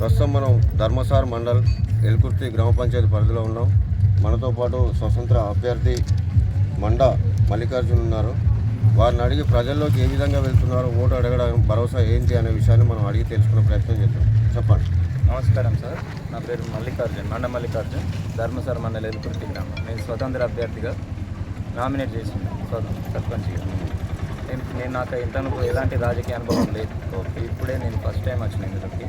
ప్రస్తుతం మనం ధర్మసార్ మండల్ ఎల్కుర్తి గ్రామ పంచాయతీ పరిధిలో ఉన్నాం. మనతో పాటు స్వతంత్ర అభ్యర్థి మండ మల్లికార్జున్ ఉన్నారు. వారిని అడిగి ప్రజల్లోకి ఏ విధంగా వెళ్తున్నారో ఓటు అడగడం భరోసా ఏంటి అనే విషయాన్ని మనం అడిగి తెలుసుకునే ప్రయత్నం చేద్దాం. చెప్పండి. నమస్కారం సార్. నా పేరు మల్లికార్జున్ మండ మల్లికార్జున్ ధర్మసార్ మండల ఎల్కుర్తి గ్రామం. నేను స్వతంత్ర అభ్యర్థిగా నామినేట్ చేసిన స్వతంత్ర సర్పంచ్గా. నేను నేను నాకు ఇంతకు ఎలాంటి రాజకీయ అనుభవం లేదు. ఇప్పుడే నేను ఫస్ట్ టైం వచ్చిన ఇందులోకి.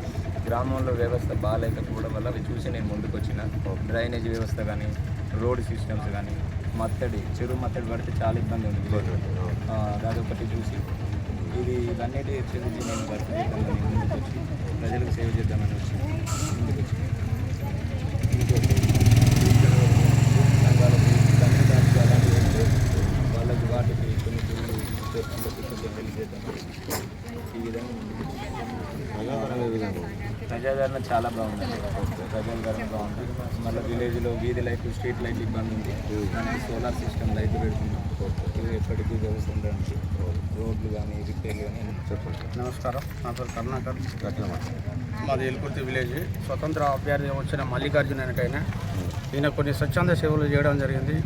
గ్రామంలో వ్యవస్థ బాగాలేకపోవడం వల్ల అవి చూసి నేను ముందుకు వచ్చిన. డ్రైనేజ్ వ్యవస్థ కానీ రోడ్ సిస్టమ్స్ కానీ మత్తడి చెరువు మత్తడి పడితే చాలా ఇబ్బంది ఉంది. అదొకటి చూసి. ఇది ఇవన్నిటి తెలిసి నేను వర్క్ చేద్దామని ముందుకు వచ్చి ప్రజలకు సేవ చేద్దామని వచ్చి ముందుకు వచ్చి ప్రజాదరణ చాలా బాగుందండి ప్రజాదరణ బాగుంది. మళ్ళీ విలేజ్లో వీధి లైట్ స్ట్రీట్ లైట్ ఇబ్బంది ఉంది. సోలార్ సిస్టమ్ లైట్ పెడుతున్నాం. ఇవి ఎప్పటికీ వ్యవస్థ ఉండడానికి. రోడ్లు కానీ రిపేర్లు కానీ చెప్పండి నమస్కారం. నా పేరు కరుణాకర్. మాది ఎలుకుర్తి విలేజ్. స్వతంత్ర అభ్యర్థి వచ్చిన మల్లికార్జున వెనకైనా ఈయన కొన్ని స్వచ్ఛంద సేవలు చేయడం జరిగింది.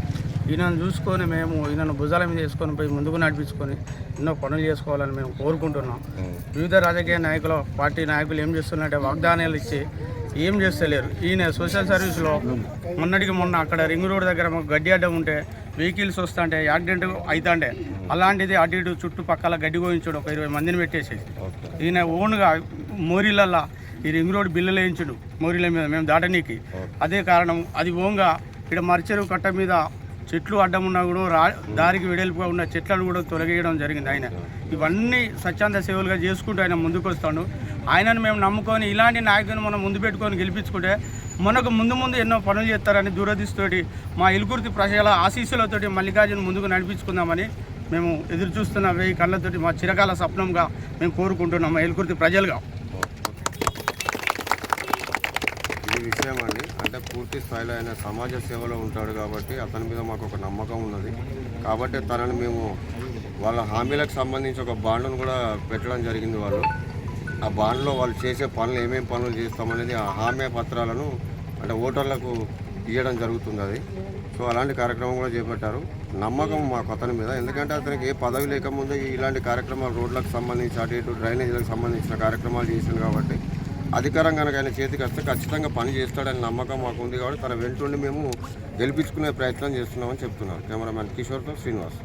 ఈయనను చూసుకొని మేము ఈయనను భుజాల మీద వేసుకొని పోయి ముందుకు నడిపించుకొని ఎన్నో పనులు చేసుకోవాలని మేము కోరుకుంటున్నాం. వివిధ రాజకీయ నాయకుల పార్టీ నాయకులు ఏం చేస్తున్నారంటే వాగ్దానాలు ఇచ్చి ఏం చేస్తలేరు. ఈయన సోషల్ సర్వీస్లో మొన్నటికి మొన్న అక్కడ రింగ్ రోడ్ దగ్గర మాకు గడ్డి అడ్డం ఉంటే వెహికల్స్ వస్తుంటే యాక్సిడెంట్ అవుతుంటే అలాంటిది అటు ఇటు చుట్టుపక్కల గడ్డి గోయించుడు ఒక ఇరవై మందిని పెట్టేసి ఈయన ఓన్గా మోరీలల్లా ఈ రింగ్ రోడ్ బిల్లులు వేయించుడు మోరీల మీద మేము దాటనీకి. అదే కారణం అది ఓంగా ఇక్కడ మరిచెరు కట్ట మీద చెట్లు అడ్డం ఉన్నా కూడా రా దారికి వెడల్పుగా ఉన్న చెట్లను కూడా తొలగేయడం జరిగింది ఆయన. ఇవన్నీ స్వచ్ఛంద సేవలుగా చేసుకుంటూ ఆయన ముందుకు వస్తాడు ఆయనను మేము నమ్ముకొని ఇలాంటి నాయకుని మనం ముందు పెట్టుకొని గెలిపించుకుంటే మనకు ముందు ముందు ఎన్నో పనులు చేస్తారని దూరదీస్తోటి మా ఇలుకుర్తి ప్రజల ఆశీస్సులతోటి మల్లికార్జున ముందుకు నడిపించుకుందామని మేము ఎదురు చూస్తున్న వెయ్యి కళ్ళతోటి మా చిరకాల స్వప్నంగా మేము కోరుకుంటున్నాం మా ఎలుకుర్తి ప్రజలుగా. ఈ విషయం అండి అంటే పూర్తి స్థాయిలో ఆయన సమాజ సేవలో ఉంటాడు కాబట్టి అతని మీద మాకు ఒక నమ్మకం ఉన్నది. కాబట్టి తనని మేము వాళ్ళ హామీలకు సంబంధించి ఒక బాండ్ను కూడా పెట్టడం జరిగింది వాళ్ళు. ఆ బాండ్లో వాళ్ళు చేసే పనులు ఏమేమి పనులు చేస్తామనేది ఆ హామీ పత్రాలను అంటే ఓటర్లకు ఇవ్వడం జరుగుతుంది అది. సో అలాంటి కార్యక్రమం కూడా చేపట్టారు. నమ్మకం మాకు అతని మీద. ఎందుకంటే అతనికి ఏ పదవి లేకముందే ఇలాంటి కార్యక్రమాలు రోడ్లకు సంబంధించి అటు ఇటు డ్రైనేజీలకు సంబంధించిన కార్యక్రమాలు చేశాను కాబట్టి అధికారం కనుక ఆయన చేతికి వస్తే ఖచ్చితంగా పని చేస్తాడని నమ్మకం మాకు ఉంది కాబట్టి తన వెంటుండి మేము గెలిపించుకునే ప్రయత్నం చేస్తున్నామని చెప్తున్నారు. కెమెరామ్యాన్ కిషోర్తో శ్రీనివాస్.